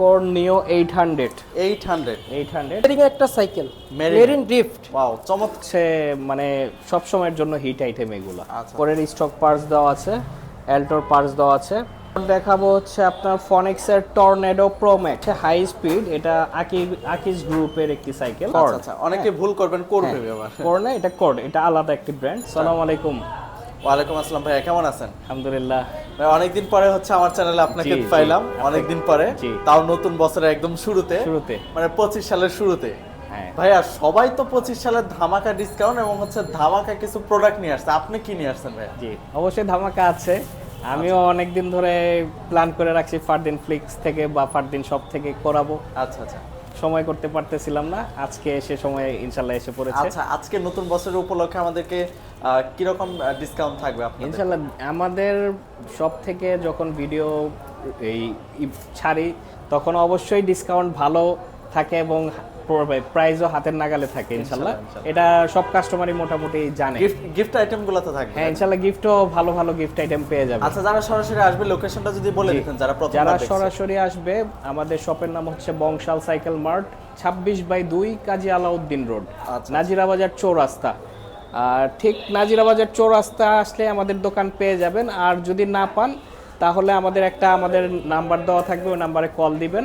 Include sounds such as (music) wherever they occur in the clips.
Core neo eight hundred eight hundred eight hundred mooring একটা cycle marine drift wow চমৎকার মানে সব সময়ের জন্য হিট আইটেম এগুলো। আচ্ছা। কোরের স্টক পার্টস দেওয়া আছে পার্টস দেওয়া আছে। দেখাবো হচ্ছে আপনার ফনিক্সের Tornado Pro Max high speed এটা আকি আকিস গ্রুপের একটি সাইকেল আচ্ছা আচ্ছা অনেকে ভুল করবেন করবে আবার কোর না এটা কোড এটা আলাদা একটি ব্র্যান্ড সালাম আলাইকুম। ওয়ালাইকুম আসসালাম ভাইয়া কেমন আছেন? আলহামদুলিল্লাহ। ভাই অনেকদিন পরে হচ্ছে আমার চ্যানেলে আপনাকে। পাইলাম অনেকদিন পরে। তাও নতুন বছরের একদম শুরুতে। শুরুতে। মানে পঁচিশ সালের শুরুতে। হ্যাঁ। ভাইয়া সবাই তো পঁচিশ সালের ধামাকা ডিসকাউন্ট এবং হচ্ছে ধামাকা কিছু প্রোডাক্ট নিয়ে আসছে। আপনি কি নিয়ে আসছেন ভাইয়া? জি অবশ্যই ধামাকা আছে। আমিও আচ্ছা। অনেক দিন ধরে প্ল্যান করে রাখছি ফারদিন ফ্লিক্স থেকে বা ফারদিন শপ থেকে করাবো। আচ্ছা আচ্ছা। সময় করতে পারতেছিলাম না। আজকে এসে সময় ইনশাল্লাহ এসে পড়েছে। আচ্ছা আজকে নতুন বছরের উপলক্ষে আমাদেরকে কীরকম ডিসকাউন্ট থাকবে আপনাদের? ইনশাল্লাহ আমাদের সব থেকে যখন ভিডিও এই ছাড়ি তখন অবশ্যই ডিসকাউন্ট ভালো থাকে এবং প্রাইসও হাতের নাগালে থাকে ইনশাল্লাহ এটা সব কাস্টমারই মোটামুটি জানে। গিফট গিফট আইটেমগুলো তো থাকবে হ্যাঁ ইনশাল্লাহ গিফটও ভালো ভালো গিফট আইটেম পেয়ে যাবে। আচ্ছা যারা সরাসরি আসবে লোকেশনটা যদি বলে দিতেন যারা প্রথম যারা সরাসরি আসবে আমাদের শপের নাম হচ্ছে বংশাল সাইকেল মার্ট ছাব্বিশ বাই দুই কাজী আলাউদ্দিন রোড আচ্ছা। নাজিরা বাজার চৌরাস্তা। আর ঠিক নাজিরা বাজার চৌরাস্তা আসলে আমাদের দোকান পেয়ে যাবেন। আর যদি না পান তাহলে আমাদের একটা আমাদের নাম্বার দেওয়া থাকবে ওই নাম্বারে কল দিবেন।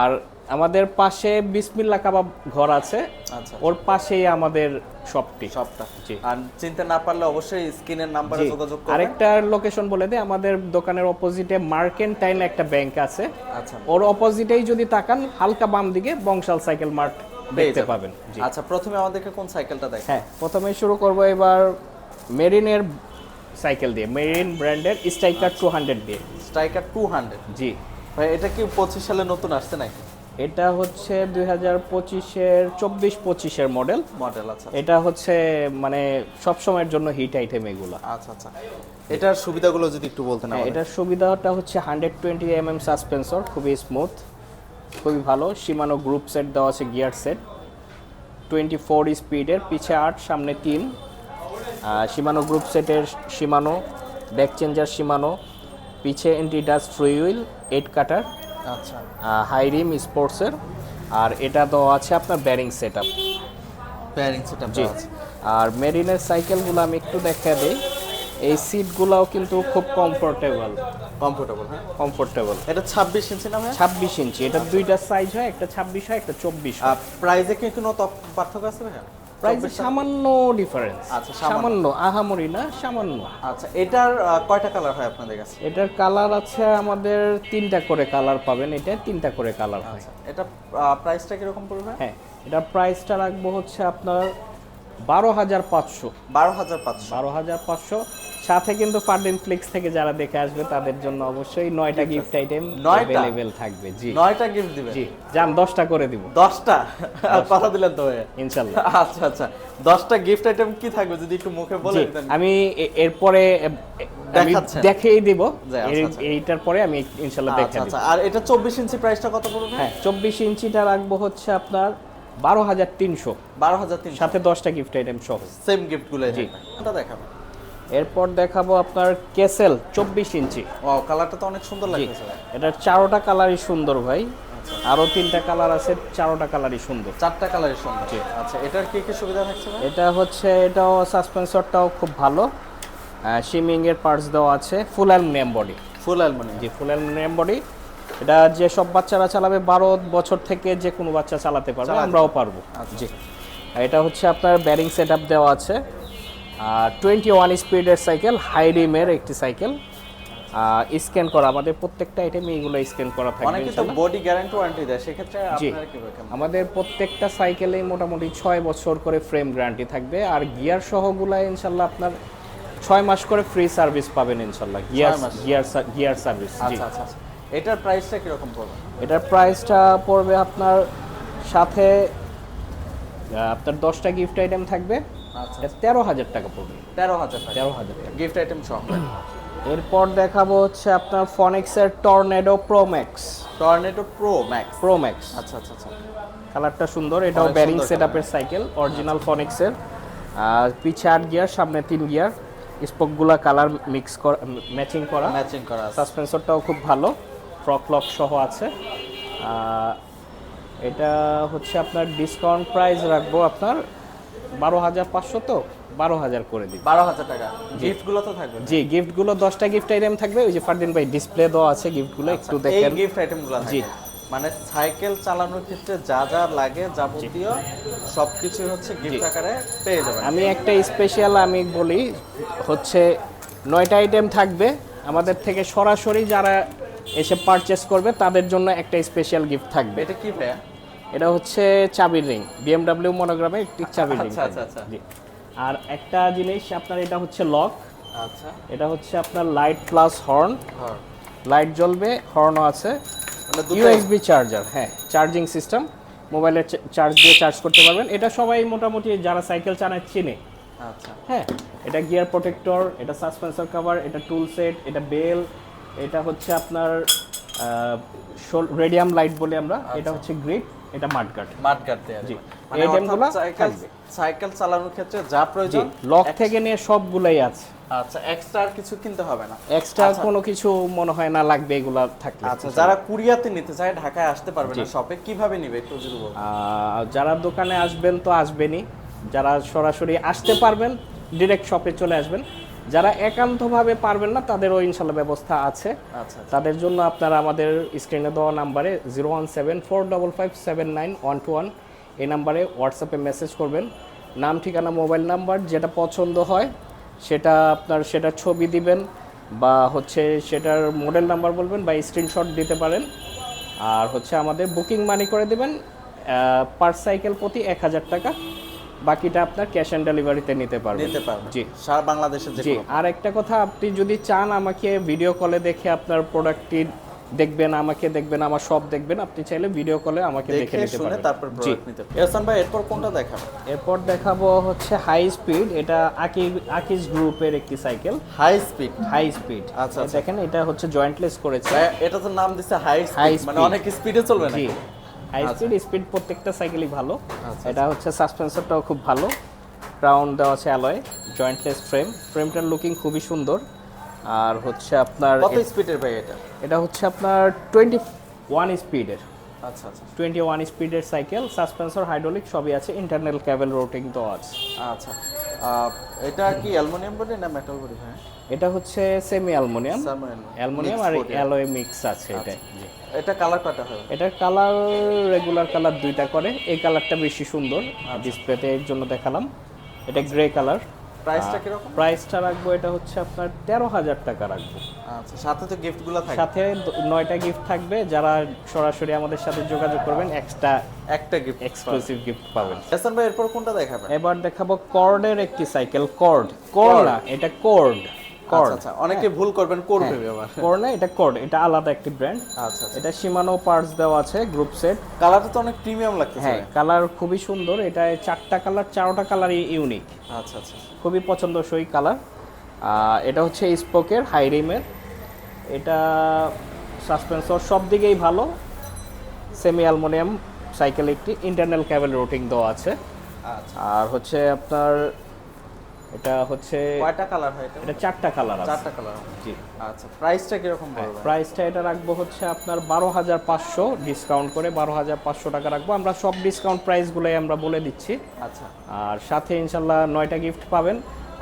আর আমাদের পাশে বিসমিল্লা কাবাব ঘর আছে। আচ্ছা। ওর পাশেই আমাদের শপটি। সবটা জি। আর চিনতে না পারলে অবশ্যই স্ক্রিনের নাম্বারে যোগাযোগ করবেন। আরেকটা লোকেশন বলে দিই আমাদের দোকানের অপোজিটে মার্কেন্টাইন একটা ব্যাংক আছে। আচ্ছা। ওর অপোজিটেই যদি তাকান হালকা বাম দিকে বংশাল সাইকেল মার্ট দেখতে পাবেন। জি। আচ্ছা প্রথমে আমাদেরকে কোন সাইকেলটা দেখ হ্যাঁ প্রথমে শুরু করব এবার মেরিনের সাইকেল দিয়ে মেরিন ব্র্যান্ডের স্ট্রাইকার টু হান্ড্রেড দিয়ে। স্ট্রাইকার টু হান্ড্রেড জি। ভাই এটা কি পঁচিশ সালে নতুন আসছে নাকি? এটা হচ্ছে দুই হাজার পঁচিশের চব্বিশ পঁচিশের মডেল। মডেল আচ্ছা। এটা হচ্ছে মানে সব সময়ের জন্য হিট আইটেম এগুলো। আচ্ছা আচ্ছা। এটার সুবিধাগুলো যদি একটু বলতেন হ্যাঁ, এটার সুবিধাটা হচ্ছে hundred twenty M M suspension খুবই স্মুথ খুবই ভালো। সীমানো গ্রুপ সেট দেওয়া আছে গিয়ার সেট টোয়েন্টি ফোর স্পিডের পিছে আট সামনে তিন। সীমানো গ্রুপ সেটের সীমানো ব্যাক চেঞ্জার সীমানো পিছে এন্টিডাস ফ্রি হুইল এইট কাটার আচ্ছা। হাই রিম স্পোর্টসের আর এটা দেওয়া আছে আপনার ব্যারিং সেট আপ প্যারিং সেটআপ জি আছে। আর মেরিনের সাইকেলগুলো আমি একটু দেখা দিই। এই সিটগুলোও কিন্তু খুব কমফোর্টেবল কমফোর্টেবল হ্যাঁ। কমফোর্টেবল এটা ছাব্বিশ ইঞ্চি না ছাব্বিশ ইঞ্চি। এটা দুইটা সাইজ হয় একটা ছাব্বিশ হয় একটা চব্বিশ আর প্রাইজে কি কোনো পার্থক্য আছে ভাইয়া? প্রাইস সামান্য ডিফারেন্স আচ্ছা, সামান্য। আহামরি না সামান্য। আচ্ছা এটার কয়টা কালার হয় আপনাদের কাছে? এটার কালার আছে আমাদের তিনটা করে কালার পাবেন এটা তিনটা করে কালার হয়। আচ্ছা এটা প্রাইসটা কীরকম পড়বে? হ্যাঁ এটা প্রাইসটা রাখব হচ্ছে আপনার বারো হাজার পাঁচশো। বারো হাজার পাঁচশো। বারো হাজার পাঁচশো। সাথে কিন্তু ফার্ডিন ফ্লিক্স থেকে যারা দেখে আসবে তাদের জন্য অবশ্যই নয়টা গিফট আইটেম থাকবে জি। নয়টা গিফট দিবে? জি যান দশটা করে দিব। দশটা? কথা দিলেন তো ভাইয়া? ইনশাল্লাহ। আচ্ছা আচ্ছা। দশটা গিফট আইটেম কি থাকবে? যদি একটু মুখে বলে জি, দিতেন আমি এরপরে আমি দেখেই দিব। আচ্ছা, আচ্ছা। এইটার পরে আমি ইনশাল্লাহ আচ্ছা আচ্ছা। আর এটা চব্বিশ ইঞ্চি প্রাইসটা কত পড়বে? হ্যাঁ চব্বিশ ইঞ্চিটা রাখব হচ্ছে আপনার বারো হাজার তিনশো। বারো হাজার তিনশো। সাথে দশটা গিফট আইটেম সহ। সেম গিফটগুলো জি। কোনটা দেখাবে। এরপর দেখাবো আপনার কেসেল চব্বিশ ইঞ্চি। ও কালারটা তো অনেক সুন্দর ভাই। এটার চারোটা কালারই সুন্দর ভাই। আরও তিনটা কালার আছে চারোটা কালারই সুন্দর। চারটা কালারই সুন্দর। আচ্ছা এটার কি কি সুবিধা থাকছে এটা হচ্ছে এটাও সাসপেন্সরটাও খুব ভালো। শিমিং এর পার্টস দেওয়া আছে full aluminium body full aluminium জি ফুল অ্যালুমিনিয়াম বডি এটা যে সব বাচ্চারা চালাবে বারো বছর থেকে যে কোনো বাচ্চা চালাতে পারবে আমরাও পারব। জি। এটা হচ্ছে আপনার ব্যারিং সেট আপ দেওয়া আছে। আর টোয়েন্টি ওয়ান স্পিডের সাইকেল হাই রিমের একটি সাইকেল স্ক্যান করা আমাদের প্রত্যেকটা আইটেমে এগুলো স্ক্যান করা থাকবে অনেকে তো বডি গ্যারান্টি ওয়ারেন্টি দেয় সেক্ষেত্রে জি। আপনারা কেমন? আমাদের প্রত্যেকটা সাইকেলেই মোটামুটি ছয় বছর করে ফ্রেম গ্যারান্টি থাকবে। আর গিয়ার সহগুলা ইনশাল্লাহ আপনার ছয় মাস করে ফ্রি সার্ভিস পাবেন ইনশাল্লাহ। গিয়ার গিয়ার গিয়ার সার্ভিস আচ্ছা আচ্ছা আচ্ছা। এটার প্রাইসটা কীরকম পড়বে? এটার প্রাইসটা পড়বে আপনার সাথে আপনার দশটা গিফট আইটেম থাকবে। আচ্ছা। তেরো হাজার টাকা পড়বে। তেরো হাজার টাকা। তেরো হাজার টাকা। গিফট আইটেম সহ। এরপর দেখাবো হচ্ছে আপনার ফনিক্সের Tornado Pro Max Tornado Pro Max Pro Max আচ্ছা আচ্ছা আচ্ছা। কালারটা সুন্দর। এটাও ব্যারিং সুন্দর সেট আপের সাইকেল অরিজিনাল ফনিক্সের আর পিছে আট গিয়ার সামনে তিন গিয়ার স্পোকগুলা কালার মিক্স করা ম্যাচিং করা। ম্যাচিং করা সাসপেন্সরটাও খুব ভালো। ফ্রক লক সহ আছে। এটা হচ্ছে আপনার ডিসকাউন্ট প্রাইস রাখব আপনার বারো হাজার পাঁচশো তো বারো হাজার করে দিই বারো হাজার টাকা। গিফটগুলো তো থাকবে। জি গিফটগুলো দশটা গিফট আইটেম থাকবে ওই যে ফারদিন ভাই ডিসপ্লে দেওয়া আছে গিফটগুলো একটু আচ্ছা, এই দেখেন। গিফট আইটেমগুলো জি। মানে সাইকেল চালানোর ক্ষেত্রে যা যা লাগে যাবতীয় সবকিছু হচ্ছে গিফট আকারে পেয়ে যাবেন। আমি একটা স্পেশাল আমি বলি হচ্ছে নয়টা আইটেম থাকবে। আমাদের থেকে সরাসরি যারা এসে পারচেস করবে তাদের জন্য একটা স্পেশাল গিফট থাকবে। এটা কি ভাইয়া? এটা হচ্ছে চাবির রিং বিএমডাব্লিউ মনোগ্রামে একটি চাবির রিং আচ্ছা, আচ্ছা, আচ্ছা। আর একটা জিনিস আপনার এটা হচ্ছে লক আচ্ছা। এটা হচ্ছে আপনার লাইট প্লাস হর্ন হ্যাঁ লাইট জ্বলবে হর্নও আছে। মানে ইউএসবি চার্জার হ্যাঁ চার্জিং সিস্টেম মোবাইলে চার্জ দিয়ে চার্জ করতে পারবেন। এটা সবাই মোটামুটি যারা সাইকেল চালায় চিনে। আচ্ছা। হ্যাঁ এটা গিয়ার প্রোটেক্টর এটা সাসপেন্সর কভার এটা টুল সেট এটা বেল এটা হচ্ছে আপনার রেডিয়াম লাইট বলে আমরা এটা হচ্ছে গ্রিপ এটা মাডগার্ড মাঠ কাটতে জি। মানে সাইকেল চালানোর ক্ষেত্রে যা প্রয়োজন লক থেকে নিয়ে সবগুলাই আছে। আচ্ছা এক্সট্রা আর কিছু কিনতে হবে না। এক্সট্রা কোনো কিছু মনে হয় না লাগবে এগুলা থাকলে। আচ্ছা যারা কুরিয়াতে নিতে চায় ঢাকায় আসতে পারবে না শপে কীভাবে নিবে একটু যদি যারা দোকানে আসবেন তো আসবেনই। যারা সরাসরি আসতে পারবেন ডিরেক্ট শপে চলে আসবেন। যারা একান্তভাবে পারবেন না তাদেরও ইনশাল্লাহ ব্যবস্থা আছে। আচ্ছা তাদের জন্য আপনারা আমাদের স্ক্রিনে দেওয়া নাম্বারে zero one seven four double five seven nine one two one এই নাম্বারে হোয়াটসঅ্যাপে মেসেজ করবেন। নাম ঠিকানা মোবাইল নাম্বার যেটা পছন্দ হয় সেটা আপনার সেটার ছবি দিবেন বা হচ্ছে সেটার মডেল নাম্বার বলবেন বা স্ক্রিনশট দিতে পারেন। আর হচ্ছে আমাদের বুকিং মানি করে দেবেন পার সাইকেল প্রতি এক হাজার টাকা। বাকিটা আপনার ক্যাশ অন ডেলিভারিতে নিতে পারবেন। নিতে পারবে জি। সারা বাংলাদেশের যে জি আর একটা কথা আপনি যদি চান আমাকে ভিডিও কলে দেখে আপনার প্রোডাক্টটি দেখবেন আমাকে দেখবেন আমার সব দেখবেন আপনি চাইলে ভিডিও কলে আমাকে দেখে নিতে পারেন তারপর জি। প্রোডাক্ট নিতে এহসান ভাই এরপর কোনটা দেখাবো এরপর দেখাবো হচ্ছে হাই স্পিড এটা আকি আকিজ গ্রুপের একটি cycle high speed high speed আচ্ছা, আচ্ছা। দেখেন এটা হচ্ছে জয়েন্টলেস করেছে। এটা তো নাম দিছে হাই স্পিড মানে অনেক স্পিডে চলবে না জি হাই স্পিড স্পিড প্রত্যেকটা সাইকেলই ভালো। আচ্ছা, এটা হচ্ছে সাসপেন্সারটাও খুব ভালো। রাউন্ড দেওয়া আছে অ্যালয় জয়েন্টলেস ফ্রেম ফ্রেমটার লুকিং খুবই সুন্দর। আর হচ্ছে আপনার কত স্পিডের ভাই এটা? এটা হচ্ছে আপনার টোয়েন্টি ওয়ান স্পিডের আচ্ছা আচ্ছা। টোয়েন্টি ওয়ান স্পিডের সাইকেল সাসপেন্সর হাইড্রোলিক সবই আছে। ইন্টারনাল ক্যাবেল রোটিং তো আছে। আচ্ছা। এটা কি অ্যালুমিনিয়াম বডি না মেটাল বডি ভাই? এটা হচ্ছে সেমি অ্যালমোনিয়াম অ্যালমোনিয়াম আর অ্যালয় মিক্স আছে এটা জি। এটা কালার কয়টা হবে এটার কালার রেগুলার কালার দুইটা করে। এই কালারটা বেশি সুন্দর। ডিসপ্লেতে এর জন্য দেখালাম। এটা গ্রে কালার প্রাইসটা কীরকম? প্রাইসটা রাখব এটা হচ্ছে আপনার তেরো হাজার টাকা রাখব। আচ্ছা সাথে তো গিফটগুলো থাকে সাথে নয়টা গিফট থাকবে। যারা সরাসরি আমাদের সাথে যোগাযোগ করবেন এক্সট্রা একটা গিফট এক্সক্লুসিভ গিফট পাবেন। এহসান ভাই এরপর কোনটা দেখাবেন? এবার দেখাবো কর্ডের একটি সাইকেল কর্ড কর্ড এটা কোর্ড কর্ড আচ্ছা আচ্ছা অনেকে ভুল করবেন করবে আবার। কর্ড না এটা কর্ড এটা আলাদা একটি ব্র্যান্ড আচ্ছা আচ্ছা এটা সীমানো পার্টস দেওয়া আছে গ্রুপ সেট কালারটা তো অনেক প্রিমিয়াম লাগতেছে। হ্যাঁ কালার খুবই সুন্দর। এটা চারটা কালার চারোটা কালারই ইউনিক আচ্ছা আচ্ছা খুবই পছন্দসই কালার এটা হচ্ছে স্পোকের হাই রিমের এটা সাসপেন্সর সব দিকেই ভালো। সেমি অ্যালমোনিয়াম সাইকেল একটি ইন্টারনাল ক্যাবেল রোটিং দেওয়া আছে। আচ্ছা। আর হচ্ছে আপনার এটা হচ্ছে কয়টা কালার হয় এটা? এটা চারটা কালার আছে। চারটা কালার জি। আচ্ছা প্রাইসটা কীরকম পড়বে প্রাইসটা এটা রাখব হচ্ছে আপনার বারো হাজার পাঁচশো ডিসকাউন্ট করে বারো হাজার পাঁচশো টাকা রাখব। আমরা সব ডিসকাউন্ট প্রাইসগুলোই আমরা বলে দিচ্ছি। আচ্ছা। আর সাথে ইনশাল্লাহ নয়টা গিফট পাবেন।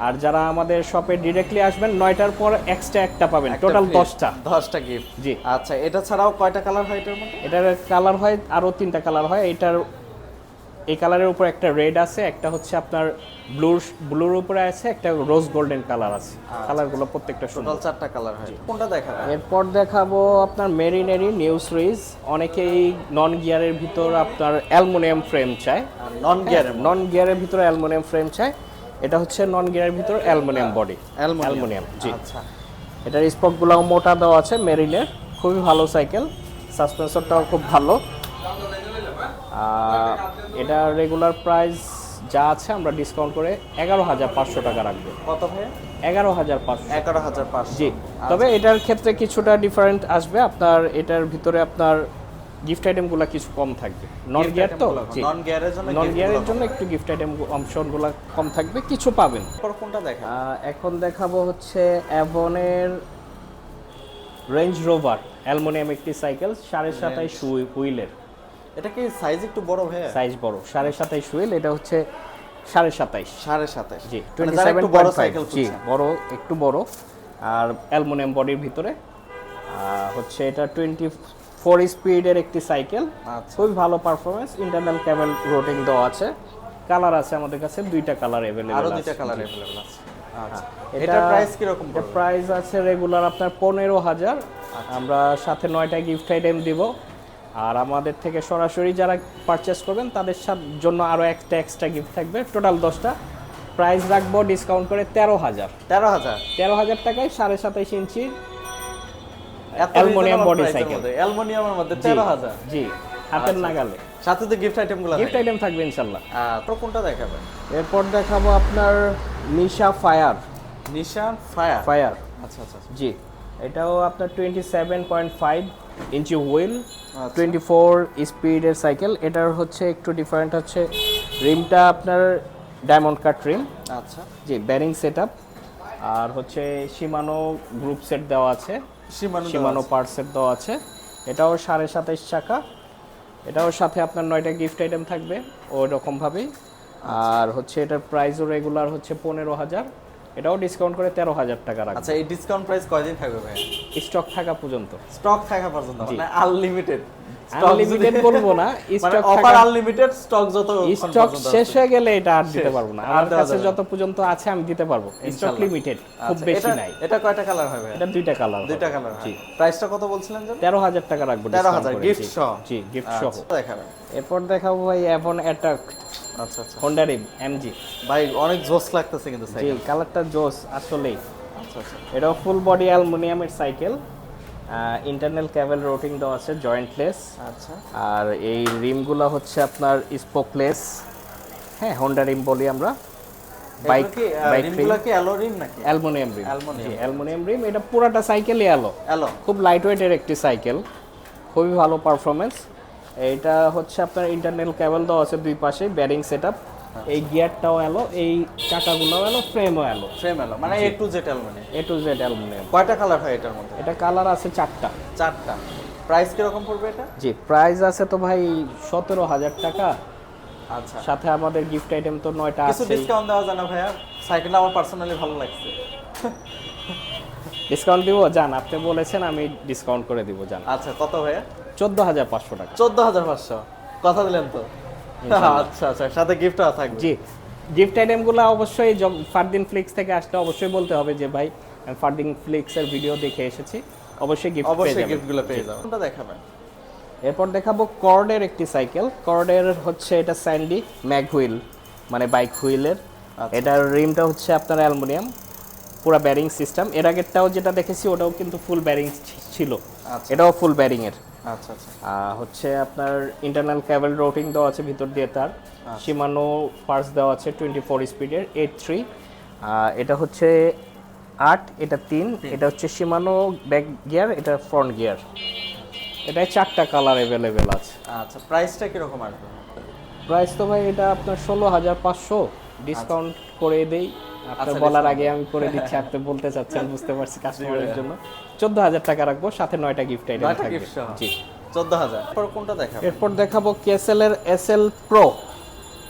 আর যারা আমাদের শপে ডিরেক্টলি আসবেন নয়টার পর এক্সট্রা একটা পাবেন টোটাল। দশটা। দশটা গিফট জি। আচ্ছা এটা ছাড়াও কয়টা কালার হয় এটার মধ্যে? এটার কালার হয় আরও তিনটা কালার হয়। এটার এই কালারের উপর একটা রেড আছে একটা হচ্ছে আপনার ব্লুর ব্লুর উপরে আছে একটা রোজ গোল্ডেন কালার আছে। কালারগুলো প্রত্যেকটা সুন্দর। টোটাল চারটা কালার হয়। কোনটা দেখাবো এরপর দেখাবো আপনার মেরিনেরি নিউ সিরিজ। অনেকেই নন গিয়ারের ভিতর আপনার অ্যালমোনিয়াম ফ্রেম চায়। নন গিয়ার নন গিয়ারের ভিতর অ্যালমোনিয়াম ফ্রেম চায়। এটা হচ্ছে নন গিয়ারের ভিতর অ্যালমোনিয়াম বডি। অ্যালুমিনিয়াম। জি। আচ্ছা। এটার স্পকগুলো মোটা দেওয়া আছে মেরিনের। খুবই ভালো সাইকেল। সাসপেন্সরটাও খুব ভালো। এটা রেগুলার প্রাইস যা আছে আমরা ডিসকাউন্ট করে এগারো হাজার পাঁচশো টাকা রাখব। কত ভাই এগারো হাজার পাঁচশো। এগারো হাজার পাঁচশো। জি তবে এটার ক্ষেত্রে কিছুটা ডিফারেন্ট আসবে আপনার এটার ভিতরে আপনার গিফট আইটেমগুলো কিছু কম থাকবে। নন গিয়ার তো? নন গিয়ারের জন্য নন গিয়ারের জন্য একটু গিফট আইটেম অপশনগুলো কম থাকবে কিছু পাবেন। কোনটা দেখা এখন দেখাবো হচ্ছে অ্যাভনের রেঞ্জ রোভার অ্যালমোনিয়াম একটি সাইকেল সাড়ে সাতাইশ হুইলের। এটা কি সাইজ একটু বড় ভাইয়া সাইজ বড় সাড়ে সাতাইশ হুইল এটা হচ্ছে সাড়ে সাতাইশ সাড়ে সাতাশ জি মানে টোয়েন্টি যারা সেভেন একটু বড় সাইকেল জি বড় একটু বড় আর অ্যালমোনিয়াম বডির ভিতরে আহ, হচ্ছে এটা টোয়েন্টি ফোর স্পিডের একটি সাইকেল আচ্ছা খুবই ভালো পারফরমেন্স ইন্টারনাল ক্যাবেল রোটিং দেওয়া আছে কালার আছে আমাদের কাছে দুইটা কালার অ্যাভেলেবল আরো দুইটা কালার अवेलेबल আছে আচ্ছা এটা- এটা প্রাইস কি রকম এটা প্রাইস আছে রেগুলার আপনার পনেরো হাজার আচ্ছা। আমরা সাথে নয়টা গিফট আইটেম দিব আর আমাদের থেকে সরাসরি যারা পারচেস করবেন তাদের জন্য আরও একটা এক্সট্রা গিফট থাকবে। টোটাল দশটা। প্রাইস রাখব ডিসকাউন্ট করে তেরো হাজার। তেরো হাজার? তেরো হাজার টাকায় সাড়ে সাতাইশ ইঞ্চি এত বডি সাইকেল অ্যালুমিনিয়ামের মধ্যে তেরো হাজার। জি হাতের আচ্ছা। নাগালে। সাথে তো গিফট আইটেমগুলো গিফট আইটেম থাকবে ইনশাল্লাহ। তো কোনটা দেখাবেন? এরপর দেখাবো আপনার Nisha fire Nisha fire fire আচ্ছা আচ্ছা। জি। এটাও আপনার twenty seven point five inch wheel. Twenty four স্পিডের সাইকেল এটার হচ্ছে একটু ডিফারেন্ট হচ্ছে। রিমটা আপনার ডায়মন্ড কাট রিম আচ্ছা। জি ব্যারিং সেট আর হচ্ছে সীমানো গ্রুপ সেট দেওয়া আছে। সীমানো সীমানো পার্ট সেট দেওয়া আছে। এটাও সাড়ে সাতাইশ চাকা। এটাও সাথে আপনার নয়টা গিফট আইটেম থাকবে। ওই রকমভাবেই। আর হচ্ছে এটার প্রাইসও রেগুলার হচ্ছে পনেরো হাজার। এটাও ডিসকাউন্ট করে তেরো হাজার টাকা রাখা আচ্ছা এই ডিসকাউন্ট প্রাইস কয়দিন থাকবে ভাই স্টক থাকা পর্যন্ত। স্টক থাকা পর্যন্ত মানে আনলিমিটেড আনলিমিটেড বলব না স্টক অফার আনলিমিটেড স্টক যত স্টক শেষ হয়ে গেলে এটা আর দিতে পারব না। আমার কাছে যত পর্যন্ত আছে আমি দিতে পারব। স্টক লিমিটেড খুব আচ্ছা, বেশি নাই। এটা কয়টা কালার হবে? এটা দুইটা কালার দুইটা কালার জি। প্রাইসটা কত বলছিলেন তেরো হাজার টাকা রাখব 13,000 discount করে, gift জি। সহ? জি গিফট সহ। আচ্ছা, দেখাবেন এরপর দেখাবো ভাই এভন অ্যাটাক আচ্ছা আচ্ছা। হোন্ডা রিম এমজি ভাই অনেক জোস লাগতেছে কিন্তু জি কালারটা জোস আসলেই। আচ্ছা আচ্ছা। এটাও ফুল বডি অ্যালুমিনিয়ামের সাইকেল ইন্টারনাল ক্যাবেল রোটিং দেওয়া আছে জয়েন্টলেস আচ্ছা। আর এই রিমগুলো হচ্ছে আপনার স্পোকলেস হ্যাঁ হোন্ডা রিম বলি আমরা। বাইক বাইক রিমগুলো কি অ্যালো রিম নাকি? Aluminium rim. অ্যালুমিনিয়াম রিম এটা পুরাটা সাইকেলই এলো অ্যালো খুব লাইট ওয়েটের একটি সাইকেল খুবই ভালো পারফরমেন্স এটা হচ্ছে আপনার ইন্টারনাল ক্যাবেল দেওয়া আছে দুই পাশে ব্যারিং সেট এই গিয়ারটাও এলো এই চাকাগুলোও এলো ফ্রেমও এলো। ফ্রেম অ্যালো মানে A to Z aluminium A to Z aluminium কয়টা কালার হয় এটার মধ্যে? এটা কালার আছে চারটা। চারটা। প্রাইস কীরকম পড়বে এটা? জি প্রাইস আছে তো ভাই সতেরো হাজার টাকা। আচ্ছা। সাথে আমাদের গিফট আইটেম তো নয়টা আছে কিছু ডিসকাউন্ট দেওয়া যায় না ভাইয়া? সাইকেলটা আমার পার্সোনালি ভালো লাগছে। ডিসকাউন্ট দিব? যান আপনি বলেছেন আমি ডিসকাউন্ট করে দিব যান আচ্ছা কত ভাইয়া? চোদ্দ হাজার পাঁচশো টাকা। চোদ্দ হাজার পাঁচশো। কথা দিলেন তো। আচ্ছা আচ্ছা সাথে গিফটও থাকবে। জি গিফট আইটেমগুলো অবশ্যই ফারদিন ফ্লিক্স থেকে আসলে অবশ্যই বলতে হবে যে ভাই আমি ফারদিন ফ্লিক্সের ভিডিও দেখে এসেছি। অবশ্যই গিফট অবশ্যই গিফটগুলো পেয়ে যাবেন। কোনটা দেখাবেন? এরপর দেখাবো কর্ডের একটি সাইকেল কর্ডের হচ্ছে এটা স্যান্ডি ম্যাগ হুইল মানে বাইক হুইলের আচ্ছা। এটার রিমটা হচ্ছে আপনার অ্যালুমিনিয়াম পুরো ব্যারিং সিস্টেম এর আগেরটাও যেটা দেখেছি ওটাও কিন্তু ফুল ব্যারিং ছিল। আচ্ছা। এটাও ফুল ব্যারিং এর। আচ্ছা আচ্ছা। হচ্ছে আপনার ইন্টারনাল ক্যাবেল রোটিং দেওয়া আছে ভিতর দিয়ে তার। আচ্ছা। সীমানো পার্টস দেওয়া আছে টোয়েন্টি ফোর স্পিডের এইট থ্রি এটা হচ্ছে আট এটা তিন এটা হচ্ছে সীমানো ব্যাক গিয়ার এটা ফ্রন্ট গিয়ার এটায় চারটা কালার অ্যাভেলেবেল আছে। আচ্ছা প্রাইসটা কীরকম আসবে প্রাইস তো ভাই এটা আপনার ষোলো হাজার পাঁচশো। ডিসকাউন্ট করে দেই। আপনার আচ্ছা, বলার আগে আমি করে দিচ্ছি আপনি বলতে চাচ্ছেন বুঝতে পারছি (laughs) কাস্টমারের জন্য। চোদ্দ হাজার টাকা রাখব সাথে নয়টা গিফট আইটেম থাকবে? জি। চোদ্দ হাজার এরপর কোনটা দেখাবেন এরপর দেখাবো কেসেলের SL pro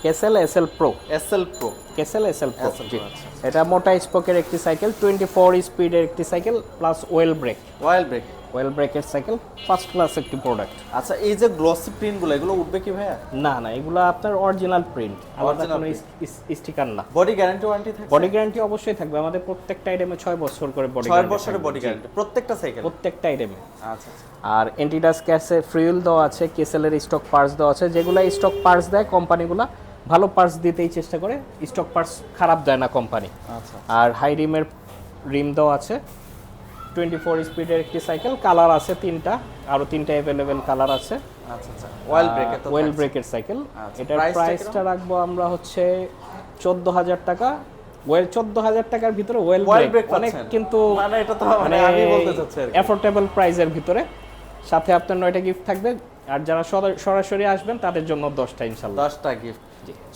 কেসেল SL pro S L pro কেসেল SL pro SL জি। আচ্ছা, এটা মোটা স্পোকের একটি সাইকেল টোয়েন্টি ফোর স্পিডের একটি cycle plus oil brake oil brake oil ব্রেকের সাইকেল ফার্স্ট ক্লাস একটি প্রোডাক্ট আচ্ছা এই যে গ্লসি প্রিন্টগুলো এগুলো উঠবে কি ভাইয়া? না না এগুলো আপনার অরিজিনাল প্রিন্ট আলাদা কোনো স্টিকার না। বডি গ্যারান্টি ওয়ারেন্টি থাকে বডি গ্যারান্টি অবশ্যই থাকবে। আমাদের প্রত্যেকটা আইটেমে ছয় বছর করে বডি ছয় বছরের বডি গ্যারান্টি প্রত্যেকটা সাইকেল প্রত্যেকটা আইটেমে আচ্ছা আচ্ছা। আর এন্টিডাস ক্যাসে ফ্রিউল দেওয়া আছে কেসেলের স্টক পার্টস দেওয়া আছে যেগুলো স্টক পার্টস দেয় কোম্পানিগুলো ভালো পার্টস দিতেই চেষ্টা করে স্টক পার্টস খারাপ দেয় না কোম্পানি। আচ্ছা। আর হাই রিমের রিম দেওয়া আছে টোয়েন্টি ফোর স্পিডের একটি সাইকেল কালার আছে তিনটা আরও তিনটা অ্যাভেলেবেল কালার আছে। আচ্ছা আচ্ছা। ওয়েল ব্রেকে ওয়েল ব্রেকের সাইকেল এটার প্রাইসটা রাখব আমরা হচ্ছে চোদ্দ হাজার টাকা। ওয়েল চোদ্দ হাজার টাকার ভিতরে ওয়েল ব্রেক অনেক কিন্তু মানে এটা তো মানে আমি বলতে চাচ্ছি অ্যাফোর্ডেবল প্রাইসের ভিতরে। সাথে আপনার নয়টা গিফট থাকবে। আর যারা সরাসরি আসবেন তাদের জন্য দশটা ইনশাল্লাহ দশটা গিফট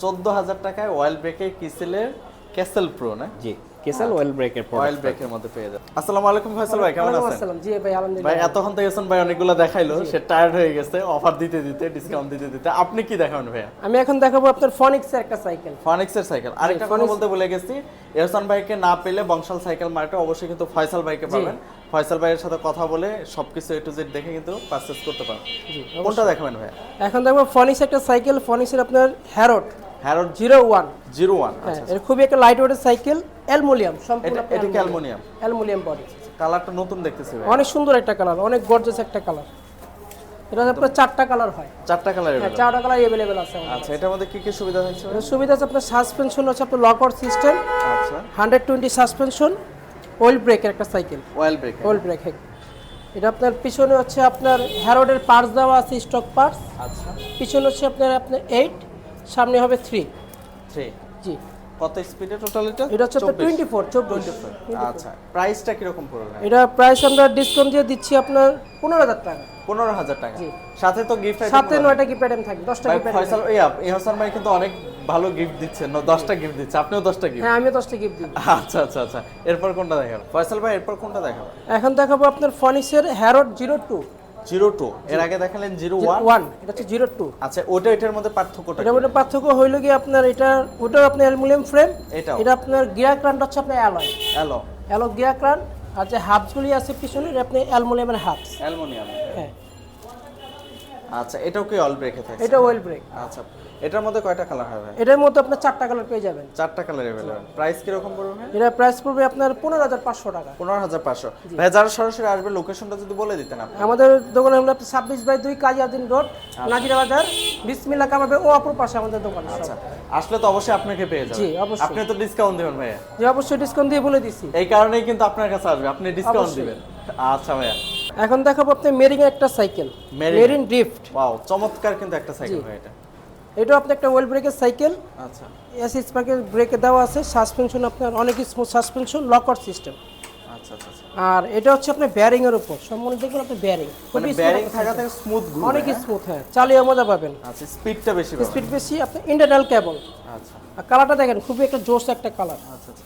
চোদ্দ হাজার টাকায় ওয়েল ব্রেকে কিসেলের ক্যাসেল প্রো না? জি। কেসেল ওয়েল ব্রেকের অয়েল ব্রেকের মধ্যে পেয়ে যাবেন আসসালামু আলাইকুম ফয়সাল ভাই কেমন আছেন? আসসালাম। জি ভাই আলহামদুলিল্লাহ। ভাই এতক্ষণ তো গেছেন ভাই অনেকগুলো দেখাইলো সে টায়ার্ড হয়ে গেছে অফার দিতে দিতে ডিসকাউন্ট দিতে দিতে। আপনি কি দেখাবেন ভাইয়া? আমি এখন দেখাবো আপনার ফনিক্স এর একটা সাইকেল ফনিক্সের সাইকেল আরেকটা কথা বলতে ভুলে গেছি এহসান ভাইকে না পেলে বংশাল সাইকেল মার্টে অবশ্যই কিন্তু ফয়সাল ভাইকে পাবেন। ফয়সাল ভাইয়ের সাথে কথা বলে সবকিছু এ টু জেড দেখে কিন্তু পারচেজ করতে পারেন জি কোনটা দেখাবেন ভাইয়া? এখন দেখব ফনিক্স একটা সাইকেল ফনিক্স এর আপনার Harrod Harrod zero one. Zero one হ্যাঁ এর খুবই একটা লাইট ওয়েটের সাইকেল অ্যালুমিনিয়াম সম্পূর্ণ এটা এটা কি অ্যালুমিনিয়াম অ্যালুমিনিয়াম বডি কালারটা নতুন দেখতেছি ভাই। অনেক সুন্দর একটা কালার অনেক গর্জাস একটা কালার এটা আপনার চারটা কালার হয়। চারটা কালার হ্যাঁ চারটা কালার অ্যাভেলেবেল আছে আচ্ছা এটার মধ্যে কি কি সুবিধা? এর সুবিধা আছে আপনার সাসপেনশন হচ্ছে আপনার লকআউট সিস্টেম আচ্ছা। হান্ড্রেড টোয়েন্টি সাসপেনশন ওয়েল ব্রেকের একটা cycle oil brake oil brake এটা আপনার পিছনে হচ্ছে আপনার হ্যারোডের পার্টস দেওয়া আছে স্টক পার্টস আচ্ছা। পিছনে হচ্ছে আপনার আপনার এইট সামনে হবে থ্রি থ্রি জি। কত স্পিডে টোটাল এটা? এটা হচ্ছে আপনার টোয়েন্টি ফোর চব্বিশ। আচ্ছা প্রাইসটা কীরকম পড়বে এটা প্রাইস আমরা ডিসকাউন্ট দিয়ে দিচ্ছি আপনার পনেরো হাজার টাকা। পনেরো হাজার টাকা। জি। সাথে তো গিফট সাথে নয়টা গিফট আইটেম দশটা ভাই গিফট ফয়সাল ইয়া ইহসান ভাই কিন্তু অনেক ভালো গিফট দিচ্ছেন ন- দশটা গিফট দিচ্ছে। আপনিও দশটা গিফট হ্যাঁ আমিও দশটা গিফট দিই আচ্ছা আচ্ছা আচ্ছা। এরপর কোনটা দেখাবেন ফয়সাল ভাই এরপর কোনটা দেখাবেন এখন দেখাবো আপনার ফনিক্সের জিরো টু জিরো টু। এর আগে দেখালেন জিরো ওয়ান। এটা হচ্ছে জিরো টু। আচ্ছা ওটা এটার মধ্যে পার্থক্যটা এটার মধ্যে পার্থক্য হইল কি আপনার এটা ওটাও আপনার অ্যালুমিনিয়াম ফ্রেম এটাও। এটা আপনার গিয়ার হচ্ছে আপনার অ্যালয়। অ্যালো। গিয়ার ক্রান আর যে হাবসগুলি আছে পিছনে এটা আপনি অ্যালুমিনিয়ামের হাবস অ্যালুমিনিয়াম। হ্যাঁ। আচ্ছা এটাও কি অল ব্রেকে থাকে এটা ওয়েল ব্রেক আচ্ছা। এটার মধ্যে কয়টা কালার হবে? এটার মধ্যে আপনার চারটা কালার পেয়ে যাবেন। চারটা কালার অ্যাভেলেবেল প্রাইস কীরকম পড়বে? ভাই এটা প্রাইস পড়বে আপনার পনেরো হাজার পাঁচশো টাকা। পনেরো হাজার পাঁচশো। ভাই যারা সরাসরি আসবে লোকেশনটা যদি বলে দিতেন আপনি। আমাদের দোকানে হলো আপনার ছাব্বিশ বাই দুই কাজিয়াদিন রোড নাজিরা বাজার বিসমিল্লা কামাবে ও অপর পাশে আমাদের দোকান আছে আচ্ছা। আসলে তো অবশ্যই আপনাকে পেয়ে যাবেন। জি, অবশ্যই। আপনি তো ডিসকাউন্ট দেবেন ভাইয়া। যে অবশ্যই ডিসকাউন্ট দিয়ে বলে দিছি। এই কারণেই কিন্তু আপনার কাছে আসবে। আপনি ডিসকাউন্ট। দিবেন। আচ্ছা ভাইয়া। এখন দেখাবো আপনি মেরিং একটা সাইকেল। মেরিন। ড্রিফট ওয়াও চমৎকার কিন্তু একটা সাইকেল ভাই এটা। এটাও আপনার একটা ওয়েল ব্রেকের সাইকেল আচ্ছা। এস স্পার্কের ব্রেকে দেওয়া আছে। সাসপেনশন আপনার অনেক স্মুথ সাসপেনশন লকআউট সিস্টেম আচ্ছা আর এটা হচ্ছে আপনার ব্যারিং এর উপর। সম্পূর্ণ দেখবেন আপনি ব্যারিং মানে ব্যারিং থাকা থেকে স্মুথ ঘুরবে অনেক স্মুথ হ্যাঁ। চালিয়ে মজা পাবেন। আচ্ছা স্পিডটা বেশি পাবেন। স্পিড বেশি আপনি ইন্টারনাল কেবল আচ্ছা। আর কালারটা দেখেন খুবই একটা জোস একটা কালার আচ্ছা আচ্ছা।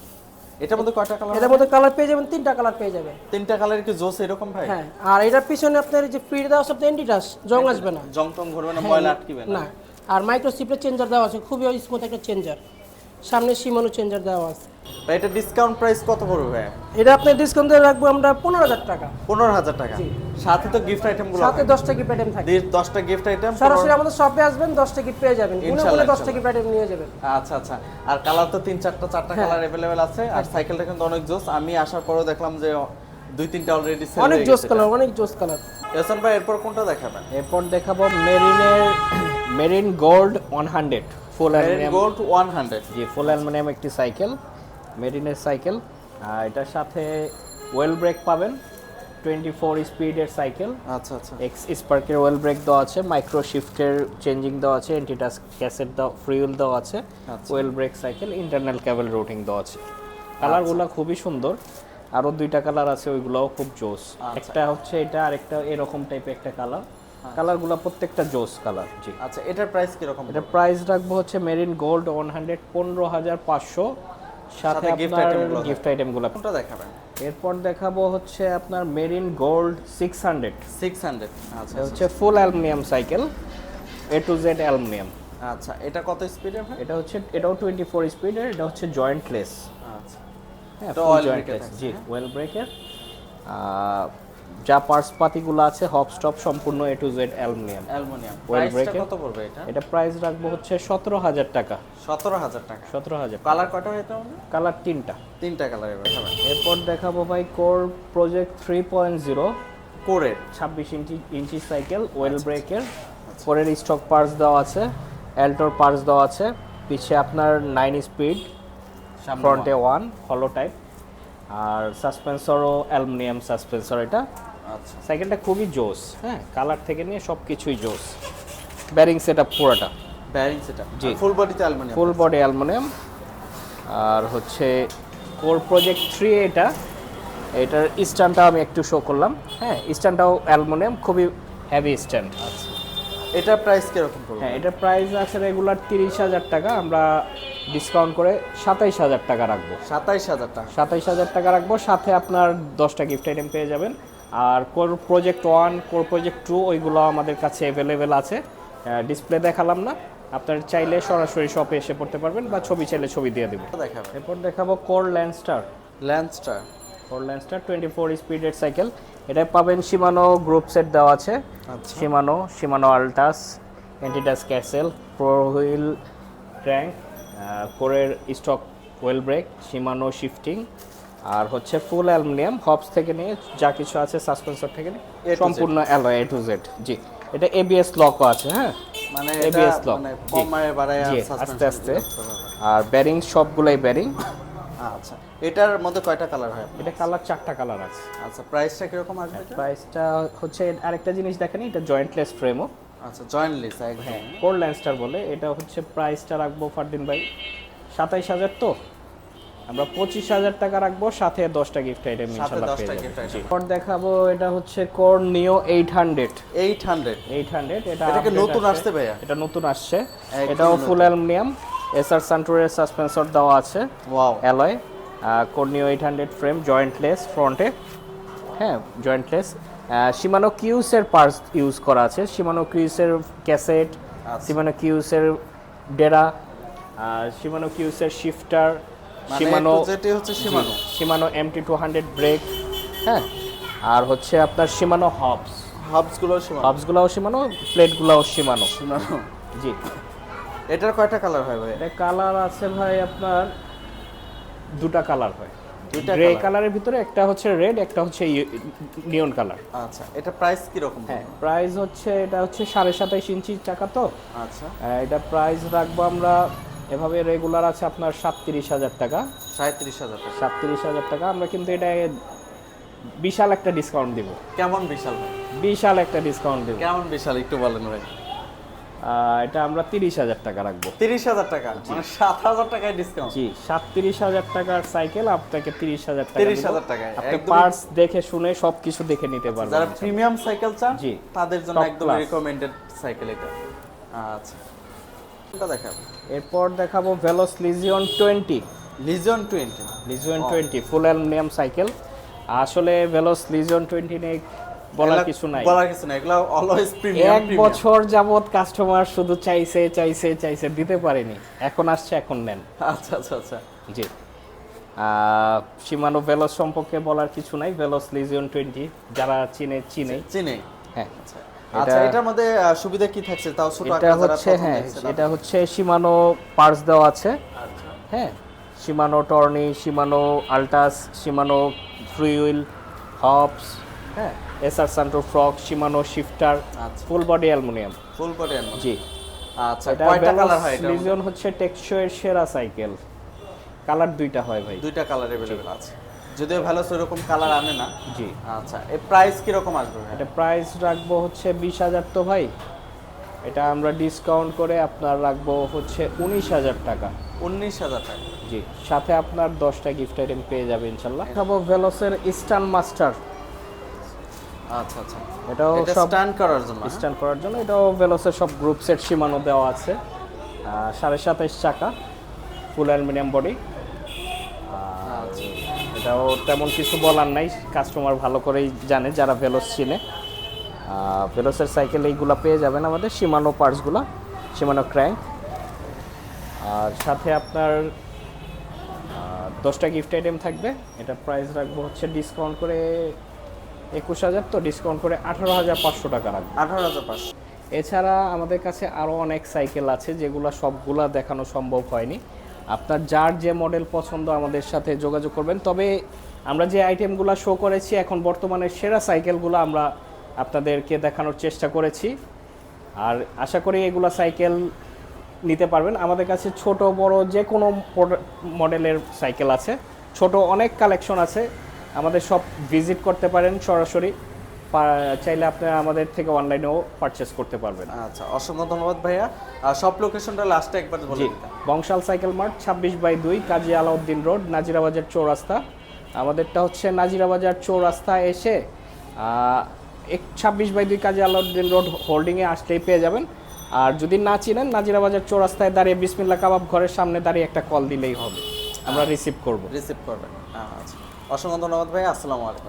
এটার মধ্যে কয়টা কালার এটার মধ্যে কালার পেয়ে যাবেন তিনটা কালার পেয়ে যাবেন। তিনটা কালার কি জোস এরকম ভাই? হ্যাঁ। আর এটার পিছনে আপনার এই যে দেওয়া আছে আপনার এন্টিটাস জং আসবে না। জং টং ঘুরবে না ময়লা আটকিবে না। না। আর মাইক্রো সিপের চেঞ্জার দেওয়া আছে খুবই স্মুথ একটা চেঞ্জার সামনে সীমানো চেঞ্জার দেওয়া আছে। এটা ডিসকাউন্ট প্রাইস কত পড়বে ভাই এটা আপনার ডিসকাউন্ট দিয়ে রাখব আমরা পনেরো হাজার টাকা। পনেরো হাজার টাকা। জি। সাথে তো গিফট আইটেমগুলো সাথে দশটা গিফট আইটেম থাকে। দশটা গিফট আইটেম সরাসরি আমাদের শপে আসবেন দশটা গিফট পেয়ে যাবেন। গুনে দশটা গিফট আইটেম নিয়ে যাবেন। আচ্ছা আচ্ছা। আর কালার তো তিন চারটা চারটা হ্যাঁ। কালার অ্যাভেলেবেল আছে। আর সাইকেলটা কিন্তু অনেক জোস। আমি আসার পরও দেখলাম যে দুই তিনটা অলরেডি সেল অনেক জোস কালার অনেক জোস কালার এহসান ভাই এরপর কোনটা দেখাবেন? এরপর দেখাবো মেরিনের Marine gold one hundred full aluminium gold one hundred জি ফুল অ্যালুমিনিয়াম একটি সাইকেল মেরিনের সাইকেল আর এটার সাথে ওয়েল ব্রেক পাবেন। টোয়েন্টি ফোর স্পিডের সাইকেল আচ্ছা আচ্ছা। এক্স স্পার্কের ওয়েল ব্রেক দেওয়া আছে মাইক্রো শিফটের চেঞ্জিং দেওয়া আছে এন্টিটাস ক্যাসেট দেওয়া ফ্রিউল দেওয়া আছে আচ্ছা। Oil brake cycle internal cable routing দেওয়া আছে। কালারগুলো খুবই সুন্দর। আরও দুইটা কালার আছে ওইগুলোও খুব জোস। আচ্ছা। একটা হচ্ছে এটা আরেকটা এরকম টাইপের একটা কালার কালারগুলো প্রত্যেকটা জোস কালার জি। আচ্ছা এটার প্রাইস কীরকম এটা প্রাইস রাখব হচ্ছে মেরিন গোল্ড ওয়ান হান্ড্রেড পনেরো হাজার পাঁচশো। সাথে আপনারগুলো গিফট আইটেমগুলো কোনটা দেখাবেন? এরপর দেখাবো হচ্ছে আপনার Marine gold six hundred six hundred আচ্ছা হচ্ছে full aluminium cycle A to Z aluminium আচ্ছা এটা কত স্পিডের এটা হচ্ছে এটাও টোয়েন্টি ফোর স্পিডের এটা হচ্ছে জয়েন্টলেস আচ্ছা। হ্যাঁ জয়েন্টলেস জি ওয়েল ব্রেকের যা পার্টস পাতিগুলো আছে হপ স্টপ সম্পূর্ণ A to Z aluminium. Aluminium. Well প্রাইসটা কত পড়বে এটা? এটা প্রাইস রাখব হচ্ছে সতেরো হাজার টাকা। সতেরো হাজার টাকা। সতেরো হাজার কালার কয়টা হবে কালার তিনটা। তিনটা কালার এরপর দেখাবো ভাই Core project three point zero কোরের ছাব্বিশ ইঞ্চি ইঞ্চি সাইকেল ওয়েল ব্রেকের কোরের স্টক পার্টস দেওয়া আছে অ্যাল্টোর পার্টস দেওয়া আছে। পিছে আপনার নাইন স্পিড ফ্রন্টে ওয়ান হলো টাইপ আর সাসপেন্সরও অ্যালুমিনিয়াম সাসপেন্সর এটা। আচ্ছা। সাইকেলটা খুবই জোস হ্যাঁ? কালার থেকে নিয়ে সব কিছুই জোস। ব্যারিং সেট আপ পুরোটা। ব্যারিং সেটা জি। ফুল বডিতে অ্যালুমিনিয়াম ফুল বডি অ্যালুমিনিয়াম আর হচ্ছে কোর প্রজেক্ট থ্রি এটা। এটার স্ট্যান্ডটা আমি একটু শো করলাম। হ্যাঁ স্ট্যান্ডটাও অ্যালুমিনিয়াম খুবই হেভি স্ট্যান্ড এটার প্রাইস কীরকম পড়বে? হ্যাঁ এটা প্রাইস আছে রেগুলার তিরিশ হাজার টাকা আমরা ডিসকাউন্ট করে সাতাইশ হাজার টাকা রাখব। সাতাইশ হাজার টাকা। সাতাইশ হাজার টাকা রাখব সাথে আপনার দশটা গিফট আইটেম পেয়ে যাবেন। আর Core project one Core project two ওইগুলো আমাদের কাছে অ্যাভেলেবেল আছে। ডিসপ্লে দেখালাম না। আপনার চাইলে সরাসরি শপে এসে পড়তে পারবেন বা ছবি চাইলে ছবি দিয়ে দেবো দেখাবে এরপর দেখাবো Core Landstar Landstar Core Landstar twenty four স্পিডের সাইকেল এটা পাবেন সীমানো গ্রুপ সেট দেওয়া আছে। সীমানো সীমানো আলটাস অ্যান্টিডাস ক্যাসেল প্রো হুইল ট্র্যাঙ্ক কোরের stock oil brake Shimano shifting আর হচ্ছে ফুল অ্যালুমিনিয়াম হবস থেকে নিয়ে যা কিছু আছে সাসপেন্সর থেকে নিয়ে। সম্পূর্ণ অ্যালয় এ টু জেড জি। এটা এবিএস লকও আছে হ্যাঁ? মানে lock, মানে suspension আস্তে আস্তে। আর ব্যারিং সবগুলাই ব্যারিং আচ্ছা এটার মধ্যে কয়টা কালার হয় এটা কালার চারটা কালার আছে। আচ্ছা প্রাইসটা কীরকম আসবে প্রাইসটা হচ্ছে আরেকটা জিনিস দেখেন এটা জয়েন্টলেস ফ্রেমও আচ্ছা জয়েন্টলি একদম। হ্যাঁ কোর ল্যান্ডস্টার বলে এটা হচ্ছে প্রাইসটা রাখব ফারদিন ভাই সাতাইশ হাজার তো। আমরা পঁচিশ হাজার টাকা রাখব সাথে দশটা গিফট আইটেম ইনশাল্লাহ 10টা পেয়ে gift যাবেন item। পর দেখাবো এটা হচ্ছে Core Neo eight hundred eight hundred eight hundred এটা নতুন। আসছে। ভাইয়া? এটা নতুন আসছে। এটাও ফুল অ্যালুমিনিয়াম এসআর সান্টুরের সাসপেন্সর দেওয়া আছে। Wow alloy কোর্নিও eight hundred frame jointless ফ্রন্টে হ্যাঁ জয়েন্টলেস সীমানো কিউসের পার্টস ইউজ করা আছে। সীমানো কিউসের ক্যাসেট। সীমানো কিউসের ডেরা সীমানো কিউসের শিফটার মানে সীমানো যেটি হচ্ছে Shimano Shimano MT two hundred brake হ্যাঁ। আর হচ্ছে আপনার সীমানো হবস হাবসগুলো সীমানো হবসগুলোও সীমানো প্লেটগুলোও সীমানো সীমানো জি। এটার কয়টা কালার হয় ভাই? এটা কালার আছে ভাই আপনার দুটা কালার হয়। দুইটা গ্রে কালারের ভিতরে একটা হচ্ছে রেড একটা হচ্ছে নিয়ন কালার আচ্ছা এটা প্রাইস কি রকম হ্যাঁ প্রাইস হচ্ছে এটা হচ্ছে সাড়ে সাতাইশ ইঞ্চি চাকা তো। আচ্ছা। আহ, এটা প্রাইস রাখব আমরা এভাবে রেগুলার আছে আপনার সাতত্রিশ হাজার টাকা। সাঁত্রিশ হাজার টাকা। সাতত্রিশ হাজার টাকা আমরা কিন্তু এটা বিশাল একটা ডিসকাউন্ট দিব। কেমন বিশাল ভাই? বিশাল একটা ডিসকাউন্ট দিব। কেমন বিশাল একটু বলেন ভাই। এটা আমরা তিরিশ হাজার টাকা রাখব। তিরিশ হাজার টাকা? মানে সাত হাজার টাকায় ডিসকাউন্ট জি সাতত্রিশ হাজার টাকার সাইকেল আপনাকে তিরিশ হাজার টাকা 30,000 দিব। টাকায়, আপনি পার্টস দেখে শুনে সবকিছু দেখে নিতে পারবেন। যারা প্রিমিয়াম সাইকেল চান জি। তাদের জন্য একদম। রিকমেন্ডেড সাইকেল এটা। আচ্ছা কোনটা দেখাবো? এরপর দেখাবো Veloce Legion twenty Legion twenty Legion twenty full aluminium cycle আসলে ভেলোস লিজিয়ন টোয়েন্টি নিয়ে বলার কিছু নাই। বলার কিছু নাই এগুলো অলওয়েজ প্রিমিয়াম এক বছর যাবত কাস্টমার শুধু চাইছে চাইছে চাইছে দিতে পারেনি। এখন আসছে এখন নেন। আচ্ছা আচ্ছা আচ্ছা। জি। সীমানো ভেলোস সম্পর্কে বলার কিছু নাই। ভেলোস লিজিয়ন টোয়েন্টি যারা চিনে চিনে। চিনি? হ্যাঁ। আচ্ছা। এটার মধ্যে আহ, সুবিধা কি থাকছে? তাও ছোট এটা হচ্ছে হ্যাঁ এটা হচ্ছে সীমানো পার্টস দেওয়া আছে। আচ্ছা। হ্যাঁ। Shimano Tourney Shimano Altus Shimano free wheel hubs হ্যাঁ এসআর সান্টো ফ্রক সীমানো শিফটার আচ্ছা full body aluminium full body এর জি আচ্ছা এটা কয়টা কালার হয় এটা লিজন হচ্ছে টেকশোয়ের সেরা সাইকেল কালার দুইটা হয় ভাই দুইটা কালার अवेलेबल আছে যদিও ভালো সেরকম কালার আনে না জি আচ্ছা এর প্রাইস কি রকম আসবে ভাই এটা প্রাইস রাখবো হচ্ছে বিশ হাজার তো ভাই এটা আমরা ডিসকাউন্ট করে আপনার রাখবো হচ্ছে উনিশ হাজার টাকা উনিশ হাজার টাকা জি সাথে আপনার দশটা গিফট আইটেম পেয়ে যাবে ইনশাল্লাহ খাবো ভেলোসের ইস্টার্ন মাস্টার আচ্ছা আচ্ছা। এটাও সব স্ট্যান্ড করার জন্য হ্যাঁ? স্ট্যান্ড করার জন্য। এটাও ভেলোসের সব গ্রুপ সেট সীমানো দেওয়া আছে। সাড়ে সাতাইশ চাকা ফুল অ্যালুমিনিয়াম বডি এটাও তেমন কিছু বলার নাই। কাস্টমার ভালো করেই জানে যারা ভেলোস চিনে। ভেলোসের সাইকেল এইগুলা পেয়ে যাবেন আমাদের সীমানো পার্টসগুলো সীমানো ক্র্যাঙ্ক আর সাথে আপনার দশটা গিফট আইটেম থাকবে। এটা প্রাইস রাখব হচ্ছে ডিসকাউন্ট করে একুশ হাজার তো ডিসকাউন্ট করে আঠারো হাজার পাঁচশো টাকা রাখব। আঠারো হাজার পাঁচশো। এছাড়া আমাদের কাছে আরও অনেক সাইকেল আছে যেগুলো সবগুলা দেখানো সম্ভব হয়নি। আপনার যার যে মডেল পছন্দ আমাদের সাথে যোগাযোগ করবেন। তবে আমরা যে আইটেমগুলো শো করেছি এখন বর্তমানে সেরা সাইকেলগুলো আমরা আপনাদেরকে দেখানোর চেষ্টা করেছি। আর আশা করি এগুলো সাইকেল নিতে পারবেন। আমাদের কাছে ছোট বড় যে কোনো মডেলের সাইকেল আছে। ছোট অনেক কালেকশন আছে। আমাদের সব ভিজিট করতে পারেন সরাসরি। চাইলে আপনারা আমাদের থেকে অনলাইনেও পারচেস করতে পারবেন। আচ্ছা অসংখ্য ধন্যবাদ ভাইয়া। আর সব লোকেশনটা লাস্টে একবার বলে বংশাল সাইকেল মার্ট ছাব্বিশ বাই দুই কাজী আলাউদ্দিন রোড নাজিরাবাজার চৌরাস্তা। আমাদেরটা হচ্ছে নাজিরাবাজার চৌরাস্তা এসে এক ছাব্বিশ বাই দুই কাজী আলাউদ্দিন রোড হোল্ডিংয়ে আসলেই পেয়ে যাবেন। আর যদি না চিনেন নাজিরাবাজার চৌরাস্তায় দাঁড়িয়ে বিসমিল্লা কাবাব ঘরের সামনে দাঁড়িয়ে একটা কল দিলেই হবে। আমরা রিসিভ করব। রিসিভ করবেন। আচ্ছা। অসংখ্য ধন্যবাদ ভাই আসসালামু আলাইকুম।